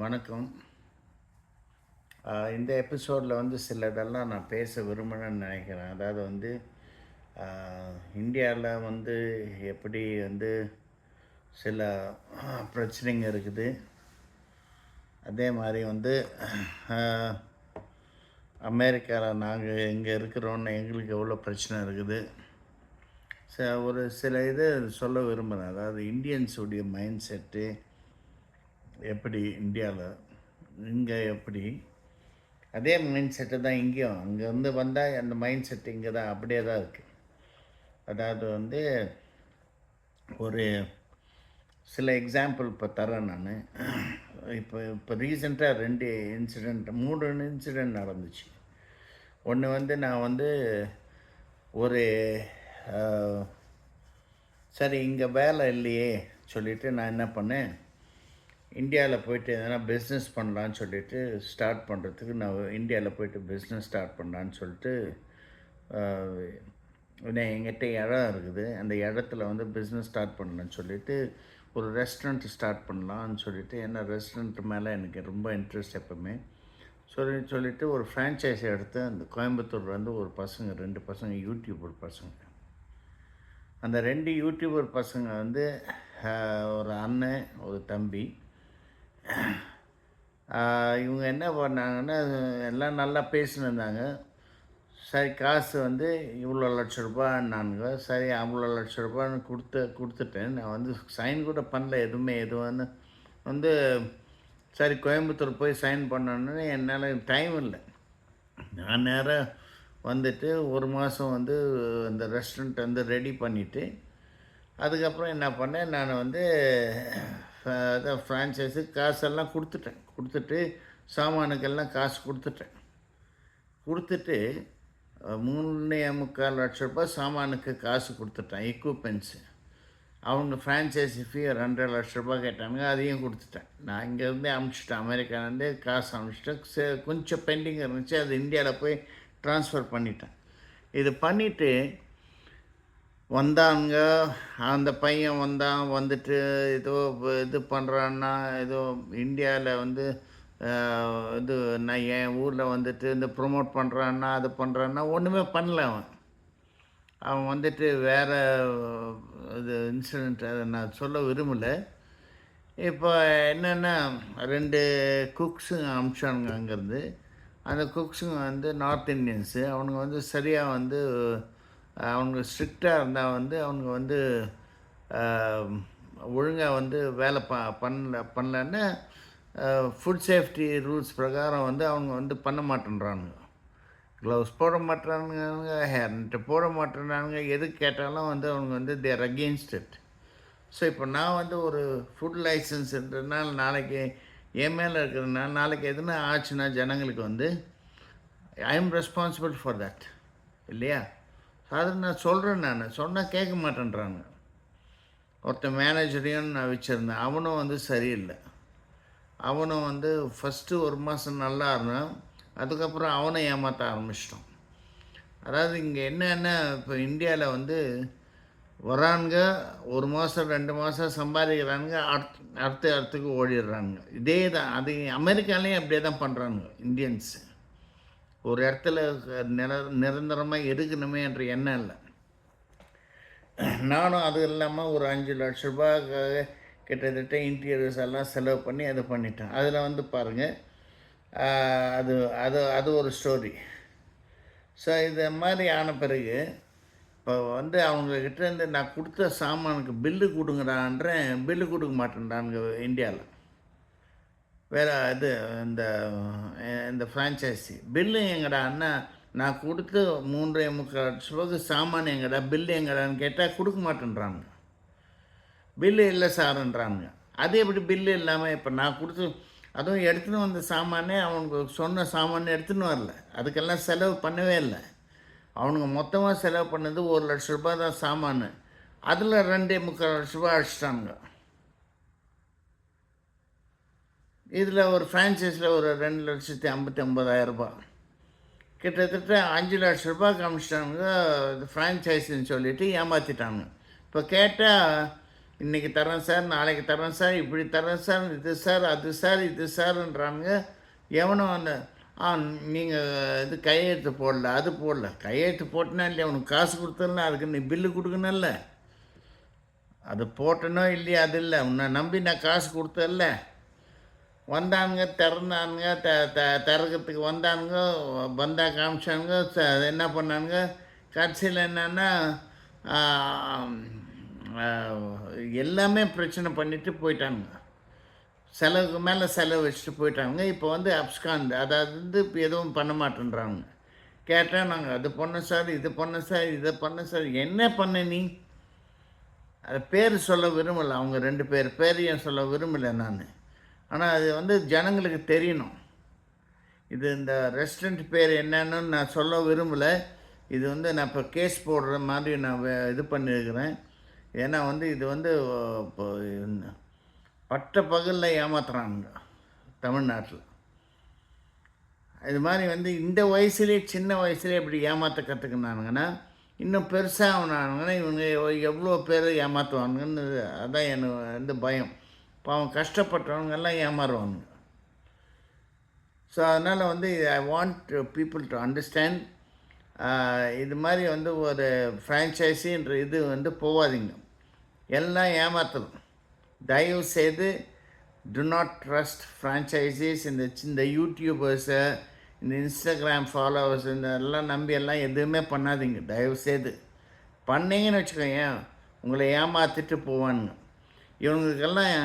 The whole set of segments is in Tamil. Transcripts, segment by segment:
வணக்கம். இந்த எபிசோடில் வந்து சிலதெல்லாம் நான் பேச விரும்பணும்னு நினைக்கிறேன். அதாவது வந்து இந்தியாவில் வந்து எப்படி வந்து சில பிரச்சனைங்க இருக்குது. அதே மாதிரி வந்து அமெரிக்காவில் நாங்கள் இங்கே இருக்கிறோன்னு எங்களுக்கு எவ்வளோ பிரச்சனை இருக்குது. ச ஒரு சில இது சொல்ல விரும்புகிறேன் அதாவது இந்தியன்ஸுடைய மைண்ட் செட்டு எப்படி இந்தியாவில் இங்கே எப்படி? அதே மைண்ட் செட்டு தான் இங்கேயும். அங்கேருந்து வந்தால் அந்த மைண்ட் செட் இங்கே தான் அப்படியே தான் இருக்குது அதாவது வந்து ஒரு சில எக்ஸாம்பிள் இப்போ தரேன் நான். இப்போ இப்போ ரீசெண்டாக ரெண்டு இன்சிடெண்ட் மூணு இன்சிடெண்ட் நடந்துச்சு. ஒன்று வந்து நான் வந்து ஒரு சரி இங்கே வேலை இல்லையே சொல்லிவிட்டு நான் என்ன பண்ணேன்? இந்தியாவில் போயிட்டு எதனா பிஸ்னஸ் பண்ணலான்னு சொல்லிட்டு ஸ்டார்ட் பண்ணுறதுக்கு நான் இந்தியாவில் போயிட்டு பிஸ்னஸ் ஸ்டார்ட் பண்ணலான்னு சொல்லிட்டு எங்கிட்ட இடம் இருக்குது. அந்த இடத்துல வந்து பிஸ்னஸ் ஸ்டார்ட் பண்ணலான்னு சொல்லிட்டு ஒரு ரெஸ்டாரண்ட் ஸ்டார்ட் பண்ணலான்னு சொல்லிட்டு ஏன்னா ரெஸ்டாரண்ட் மேலே எனக்கு ரொம்ப இன்ட்ரெஸ்ட் எப்பவுமே. சொல்லி சொல்லிட்டு ஒரு ஃப்ரான்ச்சைஸ் எடுத்து அந்த கோயம்புத்தூர்லேருந்து ஒரு பசங்க ரெண்டு பசங்க யூடியூபர் பசங்க. அந்த ரெண்டு யூடியூபர் பசங்க வந்து ஒரு அண்ணன் ஒரு தம்பி. இவங்க என்ன பண்ணாங்கன்னா எல்லாம் நல்லா பேசினிருந்தாங்க. சரி காசு வந்து இவ்வளோ லட்ச ரூபான்னானுங்க. சரி அவ்வளோ லட்ச ரூபான்னு கொடுத்து கொடுத்துட்டேன். நான் வந்து சைன் கூட பண்ணல எதுவுமே எதுவும். வந்து சரி கோயம்புத்தூர் போய் சைன் பண்ணணுன்னு என்னால் டைம் இல்லை. நான் நேராக வந்துட்டு ஒரு மாதம் வந்து அந்த ரெஸ்டாரண்ட் வந்து ரெடி பண்ணிவிட்டு அதுக்கப்புறம் என்ன பண்ணேன் நான் வந்து அதான் ஃப்ரான்ச்சைஸு காசெல்லாம் கொடுத்துட்டேன். கொடுத்துட்டு சாமானுக்கெல்லாம் காசு கொடுத்துட்டேன். கொடுத்துட்டு மூணே முக்கால் லட்ச ரூபாய் சாமானுக்கு காசு கொடுத்துட்டேன் எக்யூப்மெண்ட்ஸு அவங்க ஃப்ரான்ச்சைஸி ஃபீ ரெண்டரை லட்ச ரூபாய் கேட்டாங்க அதையும் கொடுத்துட்டேன். நான் இங்கேருந்தே அனுப்பிச்சிட்டேன் அமெரிக்காலேருந்தே காசு அனுப்பிச்சிட்டேன் சே- கொஞ்சம் பெண்டிங் இருந்துச்சு அது இந்தியாவில் போய் ட்ரான்ஸ்ஃபர் பண்ணிட்டேன். இது பண்ணிவிட்டு வந்தாங்க. அந்த பையன் வந்தான். வந்துட்டு ஏதோ இது பண்ணுறான்னா ஏதோ இந்தியாவில் வந்து இது நான் என் ஊரில் வந்துட்டு இந்த ப்ரொமோட் பண்ணுறான்னா அது பண்ணுறான்னா ஒன்றுமே பண்ணல அவன். அவன் வந்துட்டு வேறு இது இன்சிடெண்ட் அதை நான் சொல்ல விரும்பலை. இப்போ என்னென்னா ரெண்டு குக்ஸுங்க அம்சானுங்க அங்கேருந்து. அந்த குக்ஸுங்க வந்து நார்த் இந்தியன்ஸு அவனுங்க வந்து சரியாக வந்து அவங்க ஸ்ட்ரிக்டாக இருந்தால் வந்து அவங்க வந்து ஒழுங்காக வந்து வேலை ப பண்ணல பண்ணலன்னு ஃபுட் சேஃப்டி ரூல்ஸ் பிரகாரம் வந்து அவங்க வந்து பண்ண மாட்டேன்றானுங்க. க்ளவுஸ் போட மாட்டேறானுங்க ஹேர்னட்டு போட மாட்டேறானுங்க எது கேட்டாலும் வந்து அவங்க வந்து தேர் அகெயின்ஸ்ட் இட் ஸோ இப்போ நான் வந்து ஒரு ஃபுட் லைசன்ஸ்ன்றதுனால நாளைக்கு என் மேலே இருக்கிறதுனால நாளைக்கு எதுனா ஆச்சுன்னா ஜனங்களுக்கு வந்து I am responsible for that இல்லையா? ஃபாதர் நான் சொல்கிறேன் நான். சொன்னால் கேட்க மாட்டேன்றாங்க. ஒருத்தன் மேனேஜரையும் நான் வச்சுருந்தேன். அவனும் வந்து சரியில்லை. அவனும் வந்து ஃபஸ்ட்டு ஒரு மாதம் நல்லா இருந்தான். அதுக்கப்புறம் அவனை ஏமாற்ற ஆரம்பிச்சிட்டான். அதாவது இங்கே என்னென்ன இப்போ இந்தியாவில் வந்து வரானுங்க ஒரு மாதம் ரெண்டு மாதம் சம்பாதிக்கிறானுங்க அடுத்த அடுத்த இடத்துக்கு ஓடிடுறானுங்க. இதே தான். அது அமெரிக்காலேயும் அப்படியே தான் பண்ணுறானுங்க இந்தியன்ஸு. ஒரு இடத்துல நிர நிரந்தரமாக இருக்கணுமே என்ற எண்ணம் இல்லை. நானும் அது இல்லாமல் ஒரு அஞ்சு லட்ச ரூபாய்க்காக கிட்டத்தட்ட இன்டீரியர்ஸ் எல்லாம் செலவு பண்ணி அதை பண்ணிட்டேன். அதில் வந்து பாருங்கள் அது அது அது ஒரு ஸ்டோரி ஸோ இது மாதிரி ஆன பிறகு இப்போ வந்து அவங்கக்கிட்ட இருந்து நான் கொடுத்த சாமானுக்கு பில்லு கொடுங்கடான்றேன். பில்லு கொடுக்க மாட்டேன்டானுங்க இந்தியாவில் வேறு இது இந்த இந்த ஃப்ரான்ச்சைசி பில்லு எங்கடா அண்ணா? நான் கொடுத்து மூன்றே முக்கால் லட்ச ரூபாய்க்கு சாமான் எங்கடா? பில்லு எங்கடான்னு கேட்டால் கொடுக்க மாட்டேன்றானுங்க. பில்லு இல்லை சாருன்றானுங்க. அது எப்படி பில்லு இல்லாமல் இப்போ நான் கொடுத்து அதுவும் எடுத்துன்னு வந்த சாமானே அவனுக்கு சொன்ன சாமான் எடுத்துன்னு வரல. அதுக்கெல்லாம் செலவு பண்ணவே இல்லை. அவனுங்க மொத்தமாக செலவு பண்ணது ஒரு லட்ச ரூபாய் தான் சாமான். அதில் ரெண்டே முக்கால் லட்ச ரூபாய் அடிச்சிட்டானுங்க. இதில் ஒரு ஃப்ரான்ச்சைஸில் ஒரு ரெண்டு லட்சத்தி ஐம்பத்தி ஒம்பதாயிரம் ரூபாய். கிட்டத்தட்ட அஞ்சு லட்ச ரூபாய் இது ஃப்ரான்ச்சைஸின்னு சொல்லிவிட்டு ஏமாற்றிட்டாங்க இப்போ கேட்டால் இன்றைக்கி தரேன் சார் நாளைக்கு தரேன் சார் இப்படி தரேன் சார் இது சார் அது சார் இது சார்ன்றாங்க எவனும் அந்த ஆ நீங்கள் இது கையெழுத்து போடல அது போடல. கையெழுத்து போட்டனா இல்லையா உனக்கு காசு கொடுத்தல அதுக்கு நீ பில்லு கொடுக்கணும்ல. அது போட்டனோ இல்லையா அது இல்லை. உன்னை நம்பி நான் காசு கொடுத்தல வந்தானுங்க திறந்தானுங்க த த திறக்கிறதுக்கு வந்தானுங்க வந்தா காமிச்சானுங்க ச- என்ன பண்ணானுங்க கடைசியில் என்னென்னா எல்லாமே பிரச்சனை பண்ணிட்டு போயிட்டானுங்க. செலவுக்கு மேலே செலவு வச்சுட்டு போயிட்டாங்க இப்போ வந்து அப்ஸ்காண்ட் அதாவது வந்து இப்போ எதுவும் பண்ண மாட்டேன்றாங்க கேட்டால் நாங்கள் அது பண்ணோம் சார் இது பண்ணோம் சார் இதை பண்ணோம் சார் என்ன பண்ண நீ? அது பேர் சொல்ல விரும்பலை அவங்க ரெண்டு பேர். பேரையும் சொல்ல விரும்பலை நான். ஆனால் அது வந்து ஜனங்களுக்கு தெரியணும். இது இந்த ரெஸ்டாரண்ட் பேர் என்னன்னு நான் சொல்ல விரும்பலை. இது வந்து நான் இப்போ கேஸ் போடுற மாதிரி நான் வே- இது பண்ணியிருக்கிறேன் ஏன்னா வந்து இது வந்து இப்போ இந்த பட்ட பகலில் ஏமாத்துறாங்க தமிழ்நாட்டில். இது மாதிரி வந்து இந்த வயசுலேயே சின்ன வயசுலேயே இப்படி ஏமாற்ற கற்றுக்கினானுங்கன்னா இன்னும் பெருசாக ஆனானுங்கன்னா இவங்க எவ்வளோ பேர் ஏமாற்றுவானுங்கன்னு அதான் எனக்கு வந்து பயம். பாவம் கஷ்டப்பட்டவங்க எல்லாம் ஏமாறுவானுங்க. ஸோ அதனால் வந்து I want people to understand இது மாதிரி வந்து ஒரு ஃப்ரான்ச்சைஸின்ற இது வந்து போகாதீங்க எல்லாம் ஏமாத்தலாம் தயவு செய்து டு நாட் ட்ரஸ்ட் ஃப்ரான்ச்சைசிஸ் இந்த இந்த யூடியூபர்ஸை இந்த இன்ஸ்டாகிராம் ஃபாலோவர்ஸ் இந்த எல்லாம் நம்பி எல்லாம் எதுவுமே பண்ணாதீங்க. தயவு செய்து. பண்ணீங்கன்னு வச்சுக்கோங்க உங்களை ஏமாற்றிட்டு போவானுங்க. இவங்களுக்கெல்லாம்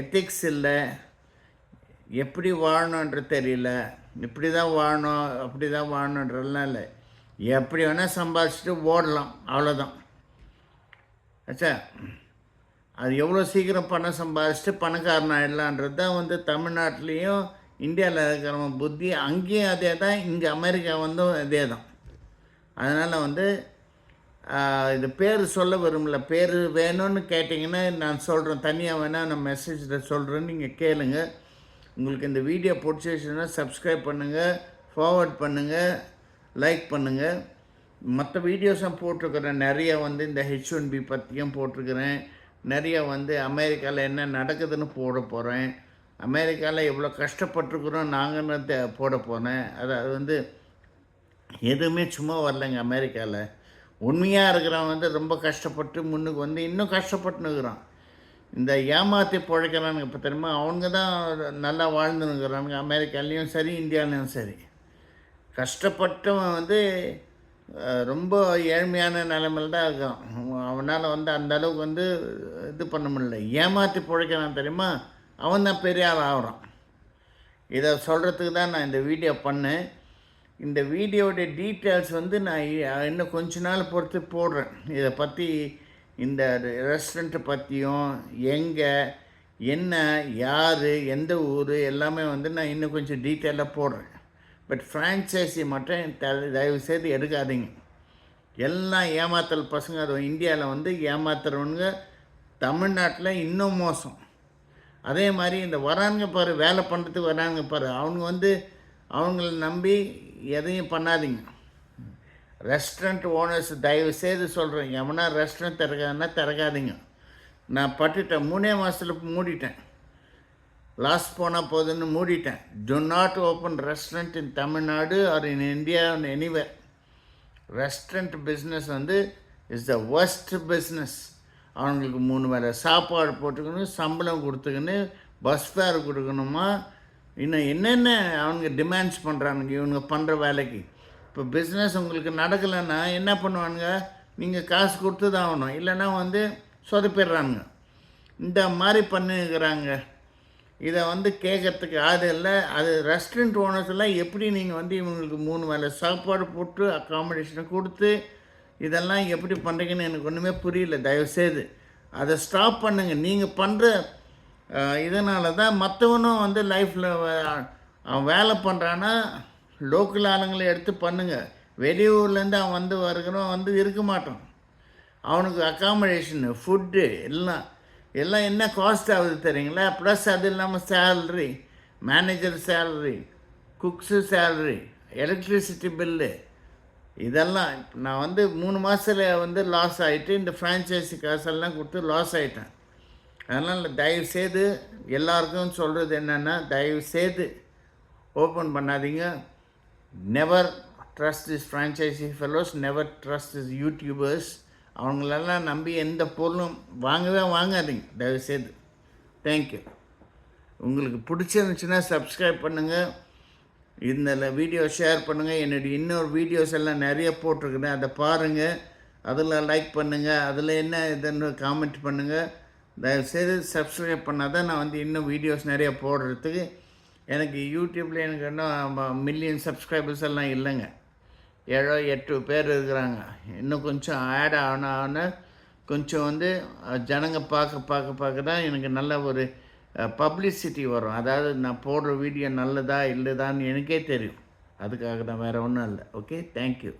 எத்திக்ஸ் இல்லை. எப்படி வாழணுன்றது தெரியல. இப்படி தான் வாழணும் அப்படி தான் வாழணுன்றதுலாம் இல்லை. எப்படி வேணால் சம்பாதிச்சுட்டு ஓடலாம் அவ்வளோதான் ஆச்சா அது எவ்வளோ சீக்கிரம் பணம் சம்பாதிச்சுட்டு பணக்காரன் ஆகிடலான்றது தான் வந்து தமிழ்நாட்டிலையும் இந்தியாவில் இருக்கிறவங்க புத்தி. அங்கேயும் அதே தான் இங்கே அமெரிக்கா வந்தும் அதே தான் அதனால் வந்து இது பேர் சொல்ல விரும்பல பேர் வேணும்னு கேட்டிங்கன்னா நான் சொல்கிறேன் தனியாக வேணால் நான் மெசேஜில் சொல்கிறேன்னு நீங்கள் கேளுங்க. உங்களுக்கு இந்த வீடியோ பிடிச்சிச்சுன்னா சப்ஸ்கிரைப் பண்ணுங்கள் ஃபார்வர்ட் பண்ணுங்கள் லைக் பண்ணுங்கள் மற்ற வீடியோஸும் போட்டிருக்கிறேன். நிறைய வந்து இந்த ஹெச் ஒன் பி பற்றியும் போட்டிருக்கிறேன். நிறைய வந்து அமெரிக்காவில் என்ன நடக்குதுன்னு போட போகிறேன் அமெரிக்காவில் எவ்வளோ கஷ்டப்பட்டுருக்குறோம் நாங்கன்னு போட போகிறேன் அதாவது வந்து எதுவுமே சும்மா வரலைங்க அமெரிக்காவில் உண்மையாக இருக்கிறவன் வந்து ரொம்ப கஷ்டப்பட்டு முன்னுக்கு வந்து இன்னும் கஷ்டப்பட்டுன்னு இருக்கிறான். இந்த ஏமாற்றி பிழைக்கிறானுங்க இப்போ தெரியுமா? அவனுங்க தான் நல்லா வாழ்ந்துனுக்குறானுங்க அமெரிக்காலேயும் சரி இந்தியாவிலையும் சரி. கஷ்டப்பட்டவன் வந்து ரொம்ப ஏழ்மையான நிலைமையில் தான் இருக்கான். அவனால் வந்து அந்த அளவுக்கு வந்து இது பண்ண முடியல. ஏமாற்றி பிழைக்கிறான் தெரியுமா? அவன் தான் பெரிய ஆள் ஆகிறான். இதை சொல்கிறதுக்கு தான் நான் இந்த வீடியோ பண்ணேன். இந்த வீடியோடைய டீட்டெயில்ஸ் வந்து நான் இன்னும் கொஞ்ச நாள் பொறுத்து போடுறேன். இதை பற்றி இந்த ரெஸ்டாரண்ட்டை பற்றியும் எங்கே என்ன யார் எந்த ஊர் எல்லாமே வந்து நான் இன்னும் கொஞ்சம் டீட்டெயிலாக போடுறேன். பட் ஃப்ரான்ச்சைஸி மட்டும் த- தயவு செய்து எடுக்காதீங்க. எல்லாம் ஏமாத்தல் பசங்க அது இந்தியாவில் வந்து ஏமாத்துறவனுங்க தமிழ்நாட்டில் இன்னும் மோசம். அதே மாதிரி இந்த வரானுங்க பாரு வேலை பண்ணுறதுக்கு வரானுங்க பாரு அவங்க வந்து அவங்கள நம்பி எதையும் பண்ணாதீங்க. ரெஸ்டாரண்ட் ஓனர்ஸ் தயவு செய்து சொல்கிறேன் எவனா ரெஸ்டாரண்ட் திறக்காதுன்னா திறக்காதீங்க. நான் பட்டுட்டேன். மூணே மாதத்தில் மூடிட்டேன். லாஸ் போனால் போதுன்னு மூடிட்டேன். Do not open restaurant in Tamil Nadu or in India anywhere restaurant business வந்து இஸ் த ஒஸ்ட் பிஸ்னஸ் அவங்களுக்கு மூணு வேலை சாப்பாடு போட்டுக்கணும் சம்பளம் கொடுத்துக்கணும் பஸ் ஃபேர் கொடுக்கணுமா இன்னும் என்னென்ன அவனுங்க டிமாண்ட்ஸ் பண்ணுறானுங்க இவனுங்க பண்ணுற வேலைக்கு? இப்போ பிஸ்னஸ் உங்களுக்கு நடக்கலைன்னா என்ன பண்ணுவானுங்க? நீங்கள் காசு கொடுத்து தான் ஆகணும். இல்லைன்னா வந்து சொதப்பிடுறானுங்க. இந்த மாதிரி பண்ணுகிறாங்க இதை வந்து கேட்கறதுக்கு அது இல்லை. அது ரெஸ்டாரண்ட் ஓனர்ஸ்லாம் எப்படி நீங்கள் வந்து இவங்களுக்கு மூணு வேளை சாப்பாடு போட்டு அக்காமடேஷனை கொடுத்து இதெல்லாம் எப்படி பண்ணுறீங்கன்னு எனக்கு ஒன்றுமே புரியல. தயவுசெய்து அதை ஸ்டாப் பண்ணுங்கள் நீங்கள் பண்ணுற இதனால தான் மற்றவனும் வந்து லைஃப்பில் அவன் வேலை பண்ணுறான்னா லோக்கல் ஆளுங்களை எடுத்து பண்ணுங்கள் வெளியூர்லேருந்து அவன் வந்து வருகிறவன் வந்து இருக்க மாட்டான். அவனுக்கு அக்காமடேஷனு ஃபுட்டு எல்லாம் எல்லாம் என்ன காஸ்ட் ஆகுது தெரியுங்களா? ப்ளஸ் அது இல்லாமல் salary manager salary cooks salary electricity bill இதெல்லாம் நான் வந்து மூணு மாதத்தில் வந்து லாஸ் ஆகிட்டு இந்த ஃப்ரான்ச்சைஸி காசெல்லாம் கொடுத்து லாஸ் ஆகிட்டேன் அதனால் தயவு செய்து எல்லாருக்கும் சொல்கிறது என்னென்னா தயவு செய்து ஓப்பன் பண்ணாதீங்க. Never trust is franchisee fellows never trust is YouTubers அவங்களெல்லாம் நம்பி எந்த பொருளும் வாங்கவே வாங்காதீங்க தயவு செய்து. தேங்க்யூ உங்களுக்கு பிடிச்சிருந்துச்சுன்னா சப்ஸ்கிரைப் பண்ணுங்கள் இந்த வீடியோ ஷேர் பண்ணுங்கள் என்னுடைய இன்னொரு வீடியோஸ் எல்லாம் நிறைய போட்டிருக்குறேன் அதை பாருங்கள் அதில் லைக் பண்ணுங்கள் அதில் என்ன இதுன்னு காமெண்ட் பண்ணுங்கள் தயவுசெய்து சப்ஸ்கிரைப் பண்ணால் தான் நான் வந்து இன்னும் வீடியோஸ் நிறைய போடுறதுக்கு எனக்கு யூடியூப்பில் எனக்கு இன்னும் மில்லியன் சப்ஸ்கிரைபர்ஸ் எல்லாம் இல்லைங்க. ஏழோ எட்டு பேர் இருக்கிறாங்க. இன்னும் கொஞ்சம் ஆட் ஆன ஆன கொஞ்சம் வந்து ஜனங்க பார்க்க பார்க்க பார்க்க தான் எனக்கு நல்ல ஒரு பப்ளிசிட்டி வரும். அதாவது நான் போடுற வீடியோ நல்லதா இல்லைதான்னு எனக்கே தெரியும். அதுக்காக தான் வேறு ஒன்றும் இல்லை. Okay thank you